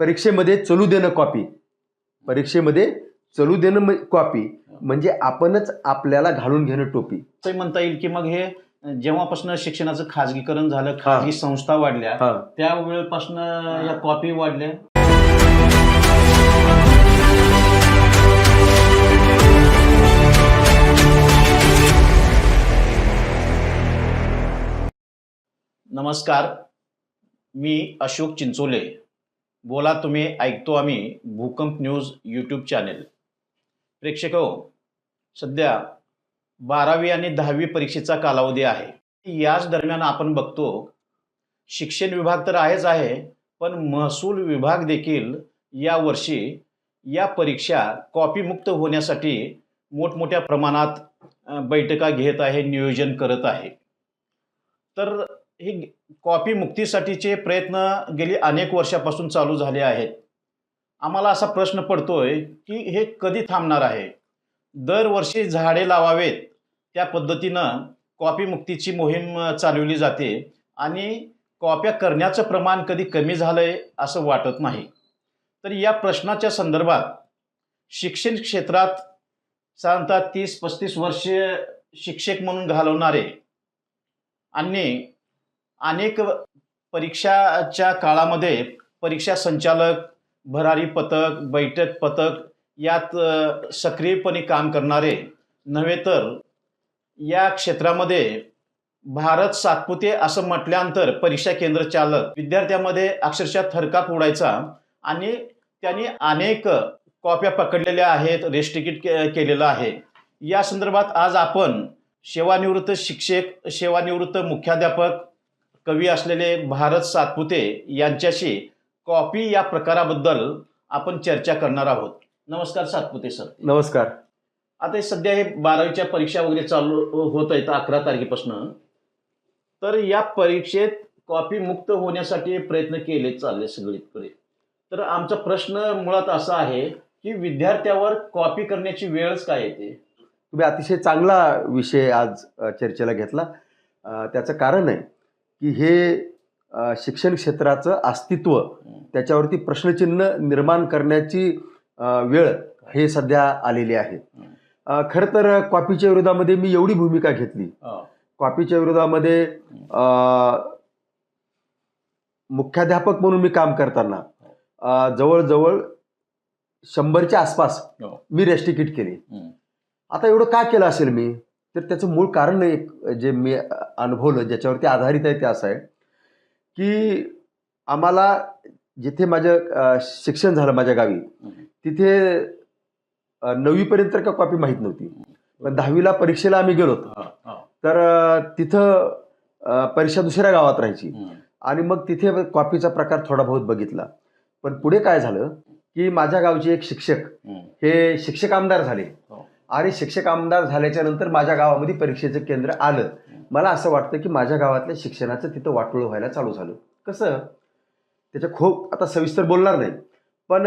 परीक्षेमध्ये चलू देणं कॉपी परीक्षेमध्ये चलू देणं कॉपी म्हणजे आपणच आपल्याला घालून घेणं टोपी. म्हणता येईल की मग हे जेव्हापासून शिक्षणाचं खाजगीकरण झालं खाजगी संस्था वाढल्या हा. त्या वेळेपासून या कॉपी वाढल्या. नमस्कार. मी अशोक चिंचोले. बोला तुम्ही ऐकतो आम्ही भूकंप न्यूज यूट्यूब चॅनेल प्रेक्षक हो सध्या बारावी आणि दहावी परीक्षेचा कालावधी आहे. याच दरम्यान आपण बघतो शिक्षण विभाग तर आहेच आहे पण महसूल विभाग देखील या वर्षी या परीक्षा कॉपीमुक्त होण्यासाठी मोठमोठ्या प्रमाणात बैठका घेत आहे नियोजन करत आहे. तर हे कॉपी मुक्तीसाठीचे प्रयत्न गेली अनेक वर्षापासून चालू झाले आहेत. आम्हाला असा प्रश्न पडतोय की हे कधी थांबणार आहे? दरवर्षी झाडे लावावेत त्या पद्धतीनं कॉपी मुक्तीची मोहीम चालवली जाते आणि कॉप्या करण्याचं प्रमाण कधी कमी झालं आहे असं वाटत नाही. तर या प्रश्नाच्या संदर्भात शिक्षण क्षेत्रात साधारणतः तीस पस्तीस वर्ष शिक्षक म्हणून घालवणारे आणि अनेक परीक्षाच्या काळामध्ये परीक्षा संचालक भरारी पथक बैठक पथक यात सक्रियपणे काम करणारे नव्हे तर या क्षेत्रामध्ये भारत सातपुते असं म्हटल्यानंतर परीक्षा केंद्र चालक विद्यार्थ्यांमध्ये अक्षरशः थरकाप उडायचा आणि त्यांनी अनेक कॉप्या पकडलेल्या आहेत रेस्टिकीट के केलेलं आहे. या संदर्भात आज आपण सेवानिवृत्त शिक्षक सेवानिवृत्त मुख्याध्यापक कवी असलेले भारत सातपुते यांच्याशी कॉपी या प्रकाराबद्दल आपण चर्चा करणार आहोत. नमस्कार सातपुते सर. नमस्कार. आता सध्या हे बारावीच्या परीक्षा वगैरे चालू होत आहेत अकरा तारखेपासून. तर या परीक्षेत कॉपी मुक्त होण्यासाठी प्रयत्न केले चालले सगळीकडे. तर आमचा प्रश्न मुळात असा आहे की विद्यार्थ्यावर कॉपी करण्याची वेळच काय येते? तुम्ही अतिशय चांगला विषय आज चर्चेला घेतला. त्याचं कारण आहे की हे शिक्षण क्षेत्राचं अस्तित्व त्याच्यावरती प्रश्नचिन्ह निर्माण करण्याची वेळ हे सध्या आलेली आहे. खरं तर कॉपीच्या विरोधामध्ये मी एवढी भूमिका घेतली. कॉपीच्या विरोधामध्ये मुख्याध्यापक म्हणून मी काम करताना जवळजवळ शंभरच्या आसपास हो. मी रेस्ट तिकीट केली. आता एवढं का केलं असेल मी? तर त्याचं मूळ कारण एक जे मी अनुभवलं ज्याच्यावरती आधारित आहे ते असं आहे की आम्हाला जिथे माझं शिक्षण झालं माझ्या गावी. तिथे नववीपर्यंत का कॉपी माहीत नव्हती पण दहावीला परीक्षेला आम्ही गेलो होतो. तर तिथं परीक्षा दुसऱ्या गावात राहायची. आणि मग तिथे कॉपीचा प्रकार थोडा बहुत बघितला पण पुढे काय झालं की माझ्या गावचे एक शिक्षक. हे शिक्षक आमदार झाले हो. आणि शिक्षक आमदार झाल्याच्यानंतर माझ्या गावामध्ये परीक्षेचं केंद्र आलं. मला असं वाटतं की माझ्या गावातल्या शिक्षणाचं तिथं वाटोळं व्हायला चालू झालं. कसं? त्याच्या खूप आता सविस्तर बोलणार नाही. पण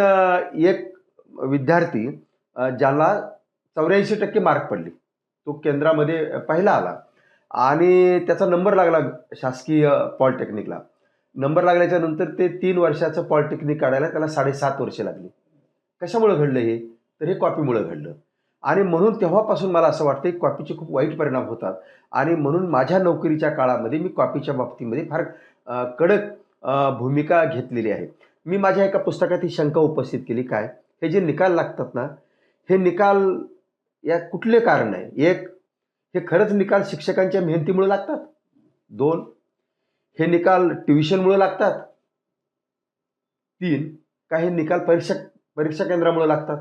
एक विद्यार्थी ज्याला चौऱ्याऐंशी टक्के मार्क पडले. तो केंद्रामध्ये पहिला आला. आणि त्याचा नंबर लागला शासकीय पॉलिटेक्निकला नंबर लागल्याच्या नंतर ते तीन वर्षाचं पॉलिटेक्निक काढायला त्याला साडेसात वर्षे लागली. कशामुळं घडलं हे? तर हे कॉपीमुळं घडलं. आणि म्हणून तेव्हापासून मला असं वाटतं की कॉपीचे खूप वाईट परिणाम होतात. आणि म्हणून माझ्या नोकरीच्या काळामध्ये मी कॉपीच्या बाबतीमध्ये फार कडक भूमिका घेतलेली आहे. मी माझ्या एका पुस्तकात ही शंका उपस्थित केली. काय? हे जे निकाल लागतात ना हे निकाल या कुठले कारण आहे? एक हे खरंच निकाल शिक्षकांच्या मेहनतीमुळे लागतात? दोन हे निकाल ट्युशनमुळे लागतात? तीन काही निकाल परीक्षा परीक्षा केंद्रामुळे लागतात?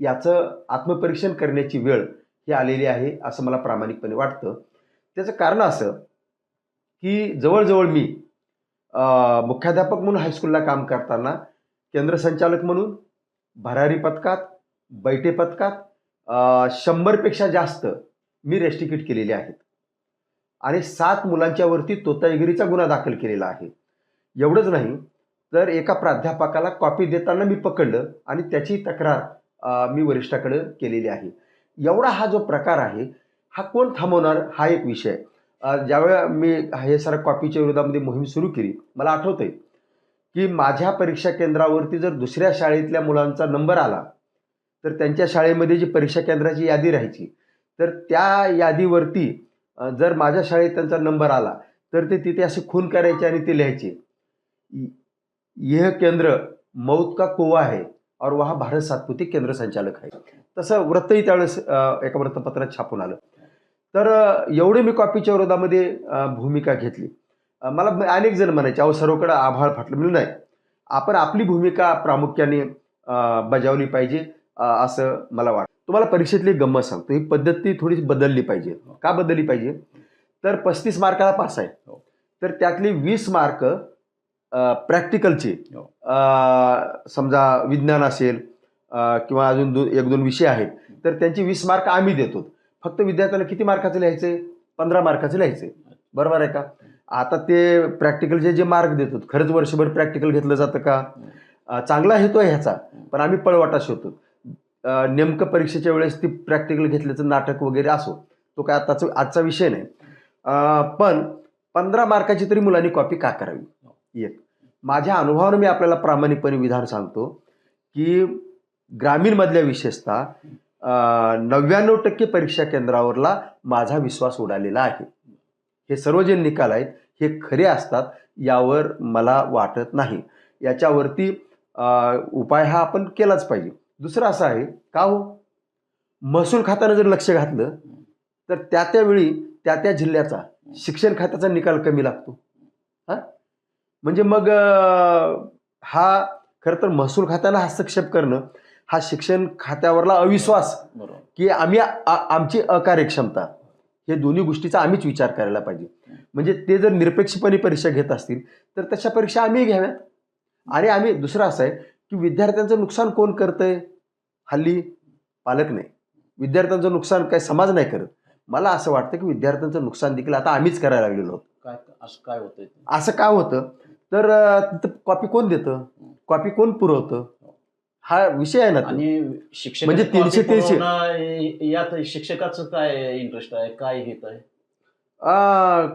याचं आत्मपरीक्षण करण्याची वेळ ही आलेली आहे असं मला प्रामाणिकपणे वाटतं. त्याचं कारण असं की जवळजवळ मी मुख्याध्यापक म्हणून हायस्कूलला काम करताना केंद्र संचालक म्हणून भरारी पथकात बैठे पथकात शंभरपेक्षा जास्त मी रेस्टिकेट केलेले आहेत. आणि सात मुलांच्यावरती तोतायगिरीचा गुन्हा दाखल केलेला आहे. एवढंच नाही तर एका प्राध्यापकाला कॉपी देताना मी पकडलं आणि त्याची तक्रार मी वरिष्ठाकडे केलेली आहे. एवढा हा जो प्रकार आहे हा कोण थांबवणार? हा एक विषय. ज्यावेळेला मी हे सर कॉपीच्या विरोधामध्ये मोहीम सुरू केली मला आठवतं आहे की माझ्या परीक्षा केंद्रावरती जर दुसऱ्या शाळेतल्या मुलांचा नंबर आला तर त्यांच्या शाळेमध्ये जी परीक्षा केंद्राची यादी राहायची तर त्या यादीवरती जर माझ्या शाळेत त्यांचा नंबर आला तर ते तिथे असे खून करायचे आणि ते लिहायचे. य- यह केंद्र मौत का कुवा आहे और वहा भारत सातपुते केंद्र संचालक आहे तसं वृत्तही त्यावेळेस एका वृत्तपत्रात छापून आलं. तर एवढे मी कॉपीच्या विरोधामध्ये भूमिका घेतली. मला अनेक जण म्हणायचे अहो सर्वकडे आभाळ फाटलं. म्हणजे नाही. आपण आपली भूमिका प्रामुख्याने बजावली पाहिजे असं मला वाटतं. तुम्हाला परीक्षेतली गंमत सांगतो. ही पद्धती थोडी बदलली पाहिजे. का बदलली पाहिजे? तर पस्तीस मार्काला पास आहे. तर त्यातली वीस मार्क प्रॅक्टिकलचे हो. समजा विज्ञान असेल किंवा अजून दो एक दोन विषय आहेत तर त्यांची वीस मार्क आम्ही देतो. फक्त विद्यार्थ्याला किती मार्काचे लिहायचे? पंधरा मार्काचे लिहायचे. बरोबर आहे का? आता ते प्रॅक्टिकलचे जे मार्क देतो खरंच वर्षभर प्रॅक्टिकल घेतलं जातं का? चांगला हेतू आहे ह्याचा पण आम्ही पळवाटा शोधतो. नेमकं परीक्षेच्या वेळेस ती प्रॅक्टिकल घेतल्याचं नाटक वगैरे असो तो काय आताचा आजचा विषय नाही. पण पंधरा मार्काची तरी मुलांनी कॉपी का करावी? येत माझ्या अनुभवानं मी आपल्याला प्रामाणिकपणे विधान सांगतो की ग्रामीणमधल्या विशेषतः नव्याण्णव टक्के परीक्षा केंद्रावरला माझा विश्वास उडालेला आहे. हे सर्व जे निकाल आहेत हे खरे असतात यावर मला वाटत नाही. याच्यावरती उपाय हा आपण केलाच पाहिजे. दुसरं असं आहे का हो? महसूल खात्यानं जर लक्ष घातलं तर त्या त्यावेळी त्या त्या जिल्ह्याचा शिक्षण खात्याचा निकाल कमी लागतो. म्हणजे मग हा खरं तर महसूल खात्याला हस्तक्षेप करणं हा शिक्षण खात्यावरला अविश्वास की आम्ही आमची अकार्यक्षमता हे दोन्ही गोष्टीचा आम्हीच विचार करायला पाहिजे. म्हणजे ते जर निरपेक्षपणे परीक्षा घेत असतील तर तशा परीक्षा आम्ही घ्याव्यात. आणि आम्ही दुसरं असं आहे की विद्यार्थ्यांचं नुकसान कोण करतंय? हल्ली पालक नाही. विद्यार्थ्यांचं नुकसान काय समाज नाही करत. मला असं वाटतं की विद्यार्थ्यांचं नुकसान देखील आता आम्हीच करायला लागलेलो आहोत. काय असं काय होतंय ते? असं का होतं? तर तिथं कॉपी कोण देतं कॉपी कोण पुरवतं हा विषय आहे ना. आणि शिक्षक म्हणजे तीनशे- तीनशे. यात शिक्षकाचं काय इंटरेस्ट आहे काय हित आहे आ,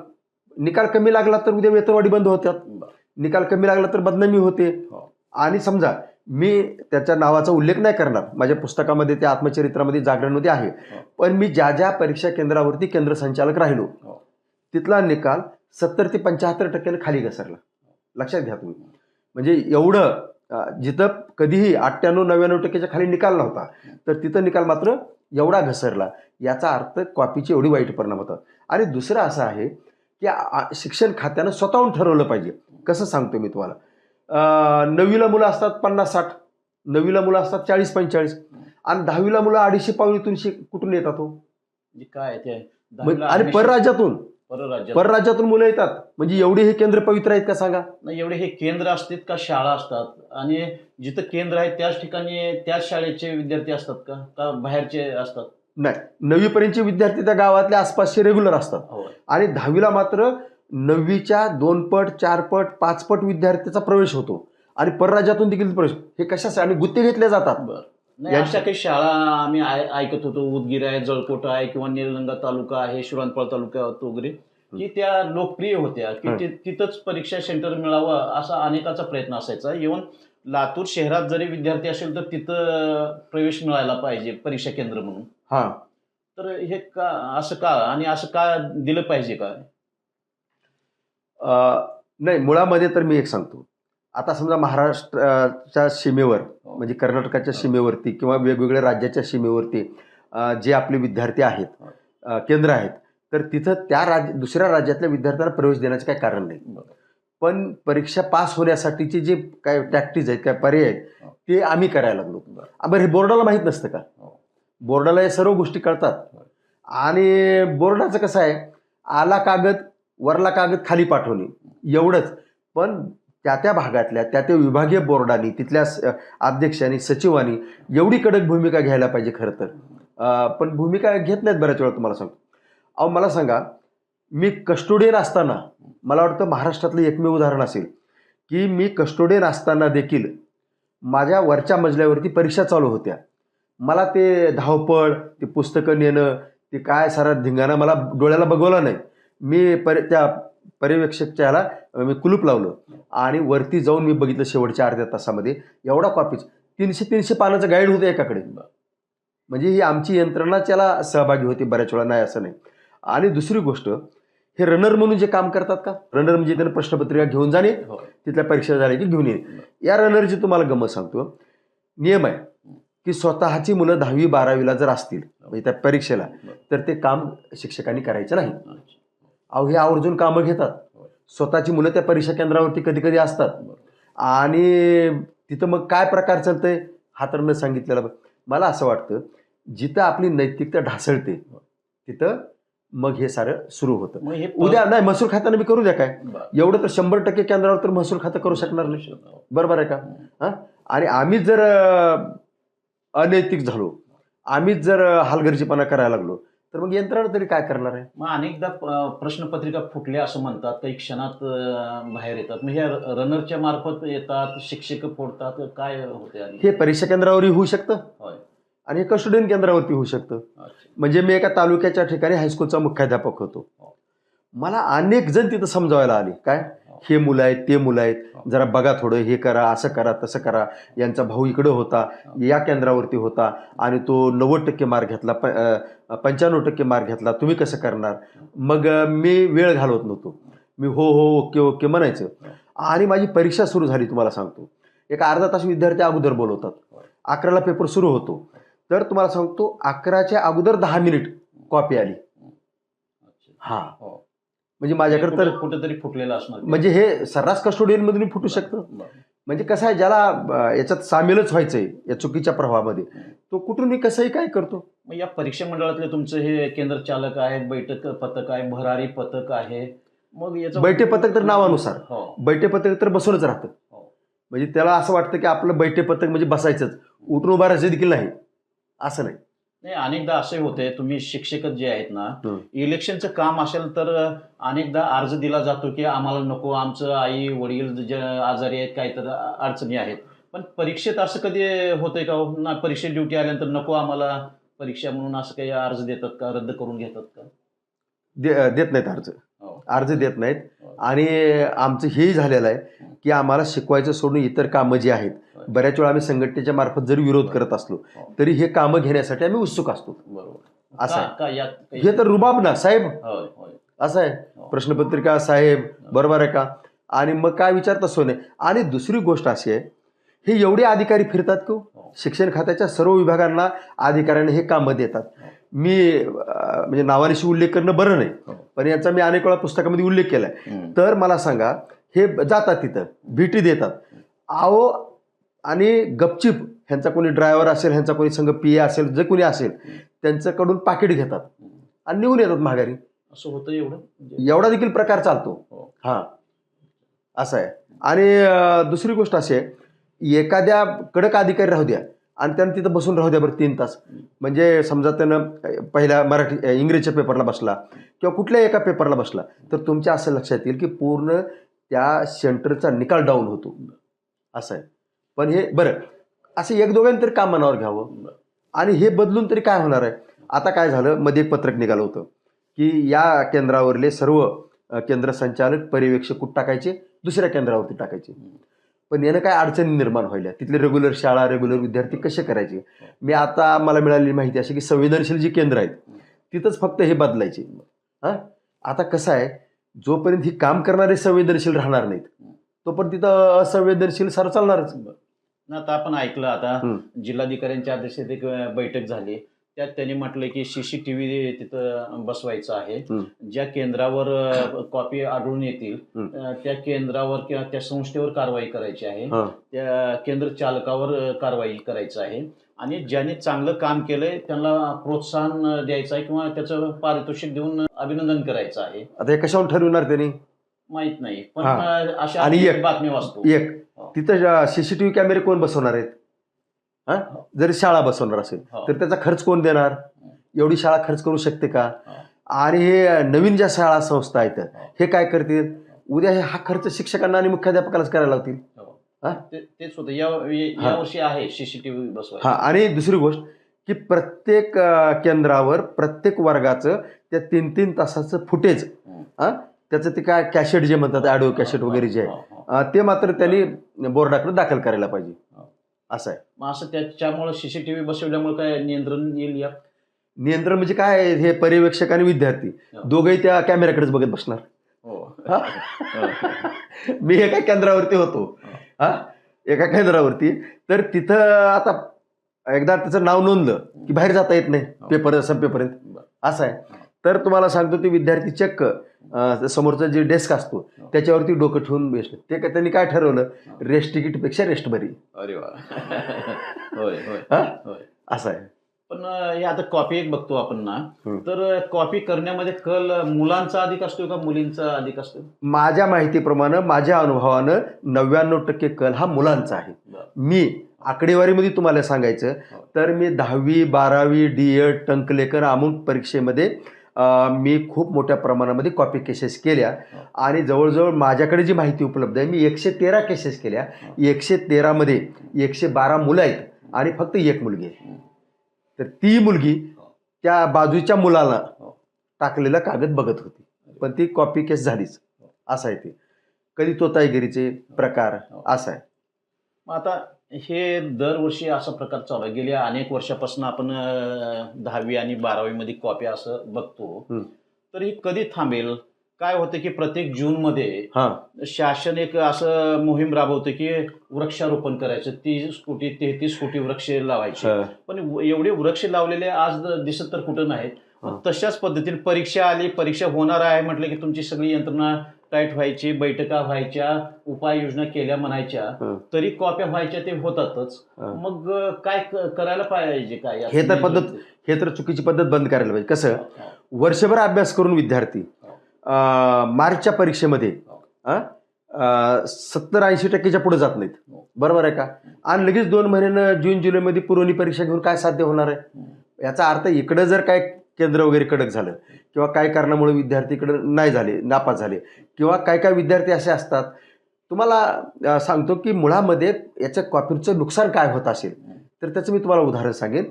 निकाल कमी लागला तर उद्या वेतनवाढी बंद होत्यात बरं. निकाल कमी लागला तर बदनामी होते हो. आणि समजा मी त्याच्या नावाचा उल्लेख नाही करणार माझ्या पुस्तकामध्ये त्या आत्मचरित्रामध्ये जागरणमध्ये आहे हो. पण मी ज्या ज्या परीक्षा केंद्रावरती केंद्र संचालक राहिलो हो. तिथला निकाल सत्तर ते पंच्याहत्तर टक्क्याने खाली घसरला लक्षात घ्या तुम्ही. म्हणजे एवढं जिथं कधीही अठ्ठ्याण्णव नव्याण्णव टक्क्याच्या खाली निकाल नव्हता तर तिथं निकाल मात्र एवढा घसरला. याचा अर्थ कॉपीचे एवढी वाईट परिणाम होतात. आणि दुसरं असं आहे की शिक्षण खात्यानं स्वतःहून ठरवलं पाहिजे. कसं सांगतो मी तुम्हाला? अं, नववीला मुलं असतात पन्नास साठ. नववीला मुलं असतात चाळीस पंचेचाळीस. आणि दहावीला मुलं अडीचशे पावणीतून शिक कुठून येतात हो? म्हणजे काय आणि परराज्यातून. परराज्यात. परराज्यातून मुलं येतात. म्हणजे एवढे हे केंद्र पवित्र आहेत का सांगा? नाही एवढे हे केंद्र असतात का शाळा असतात? आणि जिथं केंद्र आहे त्याच ठिकाणी त्याच शाळेचे विद्यार्थी असतात का? का बाहेरचे असतात? नाही. नववीपर्यंतचे विद्यार्थी त्या गावातल्या आसपासचे रेग्युलर असतात. हो. आणि दहावीला मात्र नववीच्या दोन पट चार पट पाच पट विद्यार्थ्याचा प्रवेश होतो. आणि परराज्यातून देखील प्रवेश. हे कशासाठी? आणि गुत्ते घेतले जातात. बर. नाही अशा काही शाळा आम्ही आय- ऐकत होतो. उदगीर आहे जळकोट आहे किंवा निलंगा तालुका आहे शिवणपळ तालुका वगैरे. की त्या लोकप्रिय होत्या की. ति- तिथंच परीक्षा सेंटर मिळावं असा अनेकाचा प्रयत्न असायचा. इव्हन लातूर शहरात जरी विद्यार्थी असेल तर तिथं प्रवेश मिळायला पाहिजे परीक्षा केंद्र म्हणून. हा. तर हे का असं का आणि असं का दिलं पाहिजे का? अं, नाही मुळामध्ये तर मी एक सांगतो. आता समजा महाराष्ट्राच्या सीमेवर हो. म्हणजे कर्नाटकाच्या सीमेवरती किंवा वेगवेगळ्या राज्याच्या सीमेवरती जे आपले विद्यार्थी आहेत अं, केंद्र आहेत तर तिथं त्या राज्य दुसऱ्या राज्यातल्या विद्यार्थ्यांना प्रवेश देण्याचं काही कारण नाही. पण परीक्षा पास होण्यासाठीचे जे काय टॅक्टिस आहेत काय पर्याय आहेत हो. ते आम्ही करायला लागलो बरं. हे बोर्डाला माहीत नसतं का हो. बोर्डाला या सर्व गोष्टी कळतात हो. आणि बोर्डाचं कसं आहे आला कागद वरला कागद खाली पाठवणे एवढंच पण त्या त्या भागातल्या त्या त्या विभागीय बोर्डाने तिथल्या स- अध्यक्षांनी सचिवांनी एवढी कडक भूमिका घ्यायला पाहिजे खरं तर. पण भूमिका घेत नाहीत बऱ्याच वेळा तुम्हाला सांगतो. अहो मला सांगा मी कस्टोडियन असताना मला वाटतं महाराष्ट्रातलं एकमेव उदाहरण असेल की मी कस्टोडियन असताना देखील माझ्या वरच्या मजल्यावरती परीक्षा चालू होत्या. मला ते धावपळ ते पुस्तकं नेणं ते काय सारा धिंगाणा मला डोळ्याला बघवला नाही. मी पर त्या पर्यवेक्षकच्या ह्याला मी कुलूप लावलं. आणि वरती जाऊन मी बघितलं शेवटच्या अर्ध्या तासामध्ये. एवढा कॉपीज तीनशे तीनशे पानाचं गाईड होतं एकाकडे. म्हणजे ही आमची यंत्रणा त्याला सहभागी होती बऱ्याच वेळा. नाही असं नाही. आणि दुसरी गोष्ट हे रनर म्हणून जे काम करतात का? रनर म्हणजे त्यांना प्रश्नपत्रिका घेऊन जाणे होय. तिथल्या परीक्षा झाल्या की घेऊन येणे. या रनरची तुम्हाला गमत सांगतो. नियम आहे की स्वतःची मुलं दहावी बारावीला जर असतील म्हणजे त्या परीक्षेला तर ते काम शिक्षकांनी करायचं नाही. अहो हे आवर्जून कामं घेतात. स्वतःची मुलं त्या परीक्षा केंद्रावरती कधी कधी असतात. आणि तिथं मग काय प्रकार चालतंय हा तर न सांगितलेला बघ. मला असं वाटतं जिथं आपली नैतिकता ढासळते तिथं मग हे सारं सुरू होतं. उद्या नाही महसूल खात्यानं मी करू द्या काय. एवढं तर शंभर टक्के केंद्रावर तर महसूल खातं करू शकणार नाही. बरोबर आहे का? हां? आणि आम्हीच जर अनैतिक झालो आम्हीच जर हलगर्जीपणा करायला लागलो तर मग यंत्रणा तरी काय करणार आहे? मग अनेकदा प- प्रश्नपत्रिका फुटल्या असं म्हणतात. काही क्षणात अं, बाहेर येतात. मग ह्या रनरच्या मार्फत येतात शिक्षक फोडतात. काय होते आणि? हे परीक्षा केंद्रावरही होऊ शकतं. होय. आणि हे कस्टोडियन केंद्रावरती होऊ शकतं. अच्छा. म्हणजे मी एका तालुक्याच्या ठिकाणी हायस्कूलचा मुख्याध्यापक होतो. मला अनेक जण तिथं समजावायला आले. काय? हे. मुलं आहेत ते मुलं आहेत. जरा बघा थोडं हे करा असं करा तसं करा. यांचा भाऊ इकडं होता या केंद्रावरती होता आणि तो नव्वद टक्के मार्क घेतला प पंच्याण्णव टक्के मार्क घेतला. तुम्ही कसं करणार? मग मी वेळ घालवत नव्हतो. मी हो हो ओके ओके म्हणायचं. आणि माझी परीक्षा सुरू झाली तुम्हाला सांगतो. एक अर्धा तास विद्यार्थी अगोदर बोलवतात. अकराला पेपर सुरू होतो. तर तुम्हाला सांगतो अकराच्या अगोदर दहा मिनिट कॉपी आली. हा. हो. म्हणजे माझ्याकडे तर कुठं- कुठंतरी फुटलेलं असणार. म्हणजे हे सर्रास कस्टोडियन मधून फुटू शकतं. म्हणजे कसं आहे ज्याला याच्यात सामीलच व्हायचंय या चुकीच्या प्रवाहामध्ये तो कुठूनही कसंही काय करतो. मग या परीक्षा मंडळातले तुमचं हे केंद्र चालक आहेत बैठक पथक आहे भरारी पथक आहे. मग याचं बैठे पथक तर नावानुसार. हो. बैठे पथक तर बसूनच राहतं. हो. म्हणजे त्याला असं वाटतं की आपलं बैठे पथक म्हणजे बसायचंच. उठून उभा राहायचं देखील नाही. असं नाही. नाही अनेकदा असे होते तुम्ही शिक्षकच जे आहेत ना. इलेक्शनचं काम असेल तर अनेकदा अर्ज दिला जातो की आम्हाला नको आमचं आई वडील जे आजारी आहेत काहीतरी अडचणी आहेत पण परीक्षेत असं कधी होतंय का हो? ना परीक्षेत ड्युटी आल्यानंतर नको आम्हाला परीक्षा म्हणून असं काही अर्ज देतात का रद्द करून घेतात का दे- देत नाहीत अर्ज. अर्ज देत नाहीत हो. आणि आमचं हेही झालेलं आहे की आम्हाला शिकवायचं सोडून इतर कामं जी आहेत बऱ्याच वेळा आम्ही संघटनेच्या मार्फत जरी विरोध करत असलो हो. तरी हे कामं घेण्यासाठी आम्ही उत्सुक असतो बरोबर असं हे तर रुबाब ना साहेब असं आहे हो. प्रश्नपत्रिका साहेब बरोबर आहे का आणि मग काय विचारता सोने आणि दुसरी गोष्ट अशी आहे हे एवढे अधिकारी फिरतात की हो. शिक्षण खात्याच्या सर्व विभागांना अधिकाऱ्यांना हे कामं देतात मी म्हणजे नावानिशी उल्लेख करणं बरं नाही हो. पण याचा मी अनेक वेळा पुस्तकामध्ये उल्लेख केलाय. तर मला सांगा हे जातात तिथं भेटी देतात. आहो आणि गपचिप ह्यांचा कोणी ड्रायव्हर असेल ह्यांचा कोणी संघ पी असेल जे कोणी असेल त्यांच्याकडून पाकिट घेतात आणि निघून येतात माघारी. असं होतं एवढं? एवढा देखील प्रकार चालतो. हो. हा. असं आहे. आणि दुसरी गोष्ट अशी आहे एखाद्या कडक अधिकारी राहू द्या. आणि त्यानं तिथं बसून राहू द्या बरं तीन तास. म्हणजे समजा त्यानं पहिल्या मराठी इंग्रजीच्या पेपरला बसला किंवा कुठल्या एका पेपरला बसला तर तुमच्या असं लक्षात येईल की पूर्ण त्या सेंटरचा निकाल डाऊन होतो. असं आहे. पण हे बरं असं एक दोघांनी तरी काम मनावर घ्यावं. आणि हे बदलून तरी काय होणार आहे? आता काय झालं? मध्ये एक पत्रक निघालं होतं की या केंद्रावरले सर्व केंद्र संचालक पर्यवेक्षक कुठं टाकायचे? दुसऱ्या केंद्रावरती टाकायचे. पण यानं काय अडचणी निर्माण व्हायल्या. तिथले रेग्युलर शाळा रेग्युलर विद्यार्थी कसे करायचे? मी आता मला मिळालेली माहिती अशी की संवेदनशील जी केंद्र आहेत तिथंच फक्त हे बदलायचे. हां? आता कसं आहे जोपर्यंत ही काम करणारे संवेदनशील राहणार नाहीत तोपर्यंत तिथं असंवेदनशील सर चालणारच. ना आता आपण ऐकलं आता. जिल्हाधिकाऱ्यांच्या अध्यक्षतेत एक बैठक झाली. त्यात त्यांनी म्हटलं की सीसीटीव्ही तिथं बसवायचं आहे. ज्या केंद्रावर कॉपी आढळून येतील त्या केंद्रावर किंवा त्या संस्थेवर कारवाई करायची आहे. हां. त्या केंद्र चालकावर कारवाई करायचं आहे. आणि ज्याने चांगलं काम केलंय त्यांना प्रोत्साहन द्यायचं आहे किंवा त्याचं पारितोषिक देऊन अभिनंदन करायचं आहे. आता हे कशावर ठरविणार त्यांनी? माहीत नाही. पण हा. अशा आणि अनेक एक- बातम्या वाचतो. एक. तिथं सीसीटीव्ही कॅमेरे कोण बसवणार आहेत? हा जर शाळा बसवणार असेल हो. तर त्याचा खर्च कोण देणार एवढी शाळा खर्च करू शकते का हो. आणि हे नवीन ज्या शाळा संस्था आहेत हो. हे काय करतील उद्या हे हा खर्च शिक्षकांना आणि मुख्याध्यापकालाच करायला लावतील तेच होतं या. वर्षी आहे सीसीटीव्ही बसवायला हा आणि दुसरी गोष्ट की प्रत्येक केंद्रावर प्रत्येक वर्गाचं त्या तीन तीन तासाचं फुटेज. हा त्याचं ते काय कॅशेट जे म्हणतात ॲडो कॅशेट वगैरे जे आहे ते मात्र त्यांनी बोर्डाकडे दाखल करायला पाहिजे. असं आहे. मग असं त्याच्यामुळे सीसीटीव्ही बसवल्यामुळे काय नियंत्रण येईल या नियंत्रण म्हणजे काय? हे पर्यवेक्षक आणि विद्यार्थी. हो. दोघंही त्या कॅमेऱ्याकडेच बघत बसणार. हो? मी एका केंद्रावरती होतो. हा? एका केंद्रावरती. तर तिथं आता एकदा त्याचं नाव नोंदलं की बाहेर जाता येत नाही. हो. पेपर संपेपर्यंत. असं आहे. तर तुम्हाला सांगतो ते विद्यार्थी चक्क समोरचा जे डेस्क असतो हो. त्याच्यावरती डोकं ठेवून बसले. ते काय त्यांनी काय ठरवलं? रेस्ट तिकीटपेक्षा रेस्ट बरी. अरे वा. होय होय? होय. असं आहे. पण हे आता कॉपी एक बघतो आपण ना. तर कॉपी करण्यामध्ये कल मुलांचा अधिक असतो का मुलींचा अधिक असतो माझ्या माहितीप्रमाणे माझ्या अनुभवानं नव्याण्णव टक्के कल हा मुलांचा आहे. मी आकडेवारीमध्ये तुम्हाला सांगायचं हो. तर मी दहावी बारावी डी एड टंकलेकर अमुक परीक्षेमध्ये मी खूप मोठ्या प्रमाणामध्ये कॉपी केसेस केल्या हो. आणि जवळजवळ माझ्याकडे जी माहिती उपलब्ध आहे मी एकशे तेरा केसेस केल्या हो. एकशे तेरामध्ये एकशे बारा मुलं आहेत आणि फक्त एक मुलगी आहे. तर ती मुलगी हो. त्या बाजूच्या मुलाला. टाकलेला कागद बघत होती पण ती कॉपी केस झालीच असं आहे ते कधी तोताईगिरीचे प्रकार. असं आहे मग आता हे दरवर्षी असा प्रकार चालू आहे. गेल्या अनेक वर्षापासून आपण अं, दहावी आणि बारावीमध्ये कॉपी असं बघतो. हम्म. तर ही कधी थांबेल? काय होतं की प्रत्येक जूनमध्ये हां. शासन एक असं मोहीम राबवतं की वृक्षारोपण करायचं. तीस कोटी तेहतीस कोटी वृक्ष लावायचे. हं. पण व- एवढे वृक्ष लावलेले आज द- दिसत तर कुठं नाहीत. हा. तशाच पद्धतीने परीक्षा आली परीक्षा होणार आहे म्हटलं की तुमची सगळी यंत्रणा टाईट व्हायची बैठका व्हायच्या उपाययोजना केल्या म्हणायच्या. तरी कॉप्या व्हायच्या ते होतातच. मग काय करायला पाहिजे काय हे तर पद्धत हे तर चुकीची पद्धत बंद करायला पाहिजे. कसं? वर्षभर अभ्यास करून विद्यार्थी मार्चच्या परीक्षेमध्ये सत्तर ऐंशी टक्केच्या पुढे जात नाहीत. हो. बरोबर आहे का? आणि लगेच दोन महिन्यानं जून जुलैमध्ये पुरवणी परीक्षा घेऊन काय साध्य होणार आहे? याचा अर्थ इकडं जर काय केंद्र वगैरे कडक झालं किंवा काय कारणामुळे विद्यार्थी इकडं नाही झाले नापास झाले किंवा काय काय विद्यार्थी असे असतात. तुम्हाला सांगतो की मुळामध्ये याच्या कॉपीचं नुकसान काय होत असेल तर त्याचं मी तुम्हाला उदाहरण सांगेन.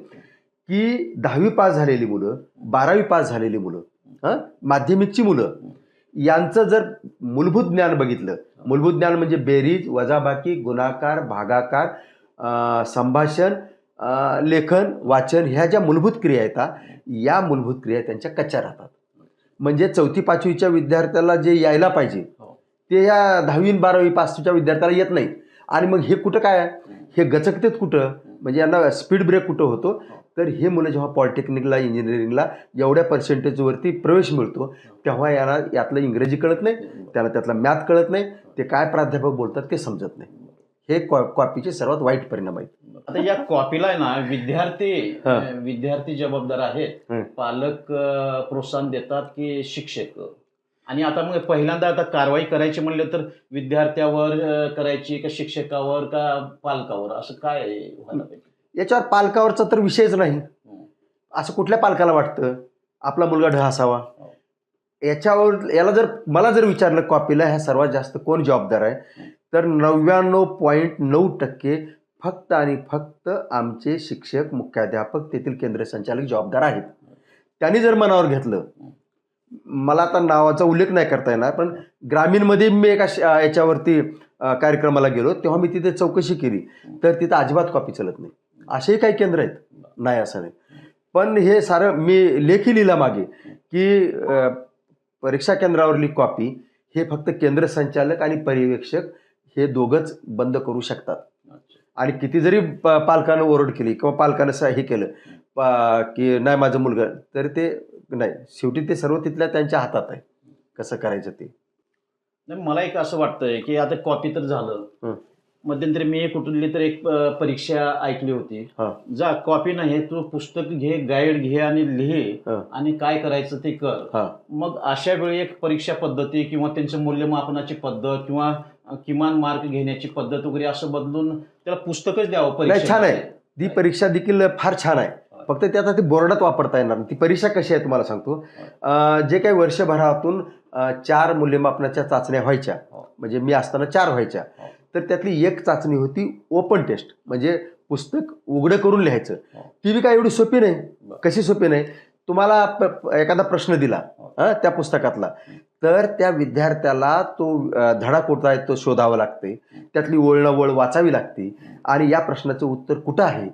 की दहावी पास झालेली मुलं बारावी पास झालेली मुलं हां? माध्यमिकची मुलं यांचं जर मूलभूत ज्ञान बघितलं मूलभूत ज्ञान म्हणजे बेरीज वजाबाकी गुणाकार भागाकार संभाषण लेखन वाचन ह्या ज्या मूलभूत क्रिया येतात या मूलभूत क्रिया त्यांच्या कच्च्या राहतात. म्हणजे चौथी पाचवीच्या विद्यार्थ्याला जे यायला पाहिजे हो. ते या दहावी बारावी पासच्या विद्यार्थ्याला येत नाही. आणि मग हे कुठं काय? हे गचकतेत कुठं? म्हणजे यांना स्पीड ब्रेक कुठं होतो? तर हे मुलं जेव्हा पॉलिटेक्निकला इंजिनिअरिंगला एवढ्या पर्सेंटेजवरती प्रवेश मिळतो तेव्हा याला यातलं इंग्रजी कळत नाही त्याला त्यातला मॅथ कळत नाही ते काय प्राध्यापक बोलतात ते समजत नाही. हे कॉ कॉपीचे सर्वात वाईट परिणाम आहेत. आता या कॉपीला आहे ना विद्यार्थी विद्यार्थी जबाबदार आहेत. पालक प्रोत्साहन देतात की शिक्षक. आणि आता मग पहिल्यांदा आता कारवाई करायची म्हणलं तर विद्यार्थ्यावर करायची का शिक्षकावर का पालकावर? असं काय व्हायला पाहिजे याच्यावर पालकावरचा तर विषयच नाही. असं कुठल्या पालकाला वाटतं? आपला मुलगा ढ असावा. हो. याच्यावर याला जर मला जर विचारलं कॉपीला ह्या सर्वात जास्त कोण जबाबदार आहे? तर नव्याण्णव पॉईंट नऊ टक्के फक्त आणि फक्त आमचे शिक्षक मुख्याध्यापक तेथील केंद्र संचालक जबाबदार आहेत. त्यांनी जर मनावर घेतलं मला आता नावाचा उल्लेख नाही करता येणार पण ग्रामीणमध्ये मी एका श- याच्यावरती कार्यक्रमाला गेलो तेव्हा मी तिथे चौकशी केली. तर तिथं अजिबात कॉपी चलत नाही. असेही काही केंद्र आहेत? नाही असं नाही. पण हे सारं मी लेखी लिहिला मागे की परीक्षा केंद्रावरली कॉपी हे फक्त केंद्र संचालक आणि पर्यवेक्षक हे दोघंच बंद करू शकतात. आणि किती जरी पालकानं ओरड केली किंवा पालकानं हे केलं पा- की नाही माझं मुलगा तर ते नाही. शेवटी ते सर्व तिथल्या त्यांच्या हातात आहे. कसं करायचं ते? नाही, मला एक असं वाटतंय की आता कॉपी तर झालं. मध्यंतरी मी कुठली तर एक परीक्षा ऐकली होती. जा कॉपी नाही तू पुस्तक घे गाईड घे आणि लिहे आणि काय करायचं ते कर. मग अशा वेळी एक परीक्षा पद्धती किंवा त्यांचं मूल्यमापनाची पद्धत किंवा किमान मार्क घेण्याची पद्धत वगैरे असं बदलून त्याला पुस्तकच द्यावं नाही छान आहे. ती परीक्षा देखील फार छान आहे. फक्त ते आता ते बोर्डात वापरता येणार. ती परीक्षा कशी आहे तुम्हाला सांगतो. जे काही वर्षभरातून चार मूल्यमापनाच्या चाचण्या व्हायच्या. म्हणजे मी असताना चार व्हायच्या. तर त्यातली एक चाचणी होती ओपन टेस्ट. म्हणजे पुस्तक उघडं करून लिहायचं. ती बी काय एवढी सोपी नाही. कशी सोपी नाही? तुम्हाला एखादा प्रश्न दिला त्या पुस्तकातला. तर त्या विद्यार्थ्याला तो धडा कोणता आहे तो शोधावा लागते. त्यातली ओळणं वळ वाचावी लागते. आणि या प्रश्नाचं उत्तर कुठं आहे?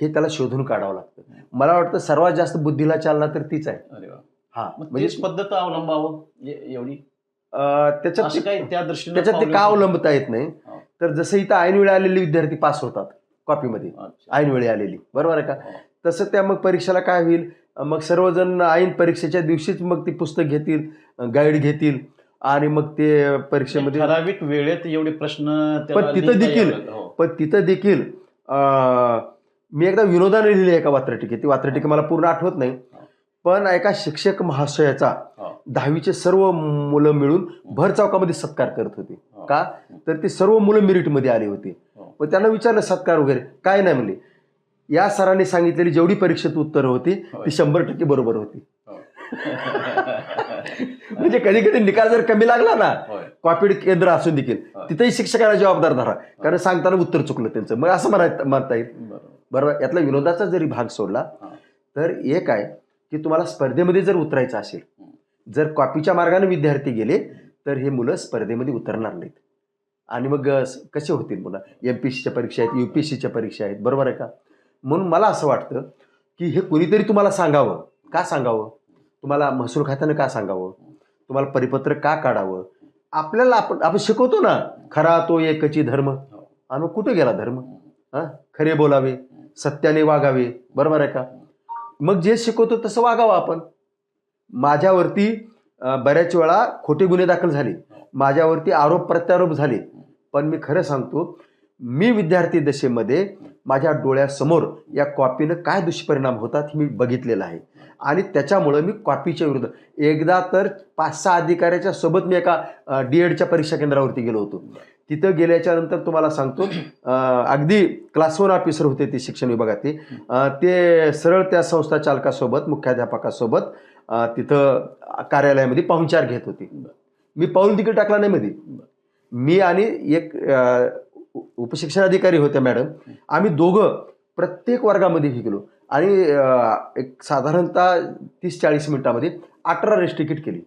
हे त्याला शोधून काढावं लागतं. मला वाटतं सर्वात जास्त बुद्धीला चालना तर तीच आहे. हा म्हणजे पद्धत अवलंबावं? एवढी? त्याच्यात त्या दृष्टीने त्याच्यात ते का अवलंबता येत नाही? हा. तर जसं इथं ऐनवेळी आलेले विद्यार्थी पास होतात कॉपीमध्ये. ऐनवेळी आलेली. बरोबर आहे का? हो. तसं त्या मग परीक्षेला काय होईल? मग सर्वजण ऐन परीक्षेच्या दिवशीच मग ती पुस्तक घेतील गाईड घेतील आणि मग ते परीक्षेमध्ये ठराविक वेळेत एवढे प्रश्न त्याला पण तिथं देखील-. हो. पण तिथं देखील मी एकदा विनोदाने लिहिली एका वात्रटिकेत ती वात्रटिके मला पूर्ण आठवत नाही पण एका शिक्षक महाशयाचा हो. दहावीचे सर्व मुलं मिळून भर चौकामध्ये सत्कार करत होते हो. का तर ते सर्व मुलं मेरिटमध्ये आली होती हो. मग त्यांना विचारलं सत्कार वगैरे काय नाही म्हणले या सरांनी सांगितलेली जेवढी परीक्षेत उत्तरं होती. ती शंभर टक्के बरोबर होती हो. म्हणजे कधी कधी निकाल जर कमी लागला ना. कॉपीड केंद्र असून देखील. तिथेही शिक्षकाला जबाबदार धरा कारण सांगताना उत्तर चुकलं त्यांचं मग असं म्हणा म्हणता येईल बरोबर. यातला विनोदाचा जरी भाग सोडला. तर एक आहे की तुम्हाला स्पर्धेमध्ये जर उतरायचं असेल जर कॉपीच्या मार्गाने विद्यार्थी गेले तर हे मुलं स्पर्धेमध्ये उतरणार नाहीत आणि मग कसे होतील मुलं एम पी सीच्या परीक्षा आहेत यू पी सीच्या परीक्षा आहेत बरोबर आहे का म्हणून मला असं वाटतं की हे कोणीतरी तुम्हाला सांगावं. का सांगावं? तुम्हाला महसूल खात्यानं का सांगावं? तुम्हाला परिपत्र का काढावं? आपल्याला आपण आपण शिकवतो ना खरा तो एकची धर्म. आणि मग कुठे गेला धर्म? हां खरे बोलावे सत्याने वागावे बरोबर आहे का? मग जे शिकवतो तसं वागावं आपण. माझ्यावरती बऱ्याच वेळा खोटे गुन्हे दाखल झाले. माझ्यावरती आरोप प्रत्यारोप झाले. पण मी खरं सांगतो मी विद्यार्थी दशेमध्ये माझ्या डोळ्यासमोर या कॉपीनं काय दुष्परिणाम होतात हे मी बघितलेलं आहे. आणि त्याच्यामुळं मी कॉपीच्या विरुद्ध एकदा तर पाच सहा अधिकाऱ्याच्या सोबत मी एका डी एडच्या परीक्षा केंद्रावरती गेलो होतो. तिथं गेल्याच्यानंतर तुम्हाला सांगतो अगदी क्लास वन ऑफिसर होते ते शिक्षण विभागातले. ते सरळ त्या संस्था चालकासोबत मुख्याध्यापकासोबत तिथं कार्यालयामध्ये पाहुणचार घेत होती. मी पाऊल तिकीट टाकला नाही मध्ये. मी आणि एक उपशिक्षणाधिकारी होत्या मॅडम. आम्ही दोघं प्रत्येक वर्गामध्ये हे गेलो आणि एक साधारणतः तीस चाळीस मिनिटामध्ये अठरा रेस तिकीट केली.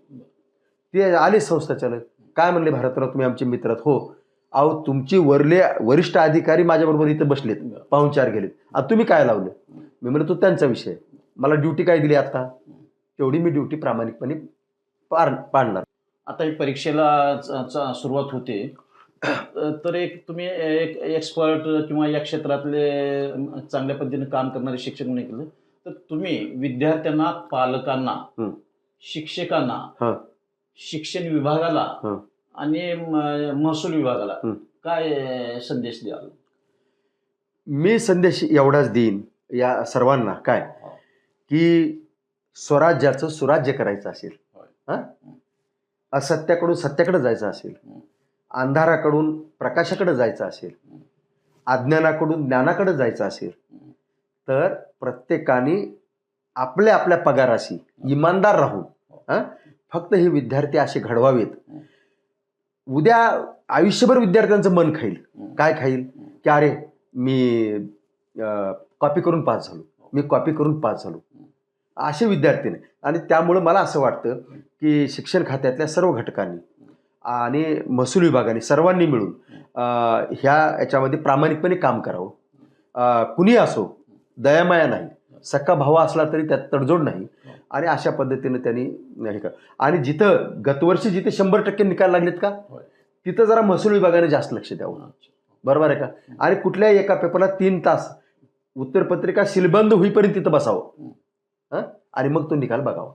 ते आले संस्थाचालक काय म्हणले भारतराव तुम्ही आमचे मित्रात हो. अहो तुमची वरले वरिष्ठ अधिकारी माझ्याबरोबर इथं बसलेत. पाहुणचार गेलेत. आता तुम्ही काय लावलं? मी म्हणलं तो त्यांचा विषय मला ड्युटी काय दिली आता? तेवढी मी ड्युटी प्रामाणिकपणे पार पाडणार. आता परीक्षेला सुरुवात होते. तर एक तुम्ही एक एक्सपर्ट किंवा या क्षेत्रातले चांगल्या पद्धतीने काम करणारे शिक्षक म्हणून केलं तर तुम्ही विद्यार्थ्यांना पालकांना हं. शिक्षकांना हं. शिक्षण विभागाला हं. आणि महसूल विभागाला हं. काय संदेश द्याल मी संदेश एवढाच देईन या सर्वांना काय की स्वराज्याचं सुराज्य करायचं असेल. हां असत्याकडून सत्याकडे जायचं असेल हं. अंधाराकडून प्रकाशाकडे जायचं असेल अज्ञानाकडून ज्ञानाकडे जायचं असेल तर प्रत्येकाने आपल्या आपल्या पगाराशी इमानदार राहून हां? फक्त हे विद्यार्थी असे घडवावेत. उद्या आयुष्यभर विद्यार्थ्यांचं मन खाईल. काय खाईल? की अरे मी कॉपी करून पास झालो. मी कॉपी करून पास झालो. असे विद्यार्थी नाही. आणि त्यामुळं मला असं वाटतं की शिक्षण खात्यातल्या सर्व घटकांनी आणि महसूल विभागाने सर्वांनी मिळून ह्या याच्यामध्ये प्रामाणिकपणे काम करावं. कुणी असो दयामाया नाही सक्का भावा असला तरी त्यात तडजोड नाही आणि अशा पद्धतीने त्यांनी हे कर आणि जिथं गतवर्षी जिथे शंभर टक्के निकाल लागलेत का. तिथं जरा महसूल विभागाने जास्त लक्ष द्यावं. बरोबर आहे का? आणि कुठल्याही एका पेपरला तीन तास उत्तरपत्रिका शिलबंद होईपर्यंत तिथं बसावं. हं? आणि मग तो निकाल बघावा.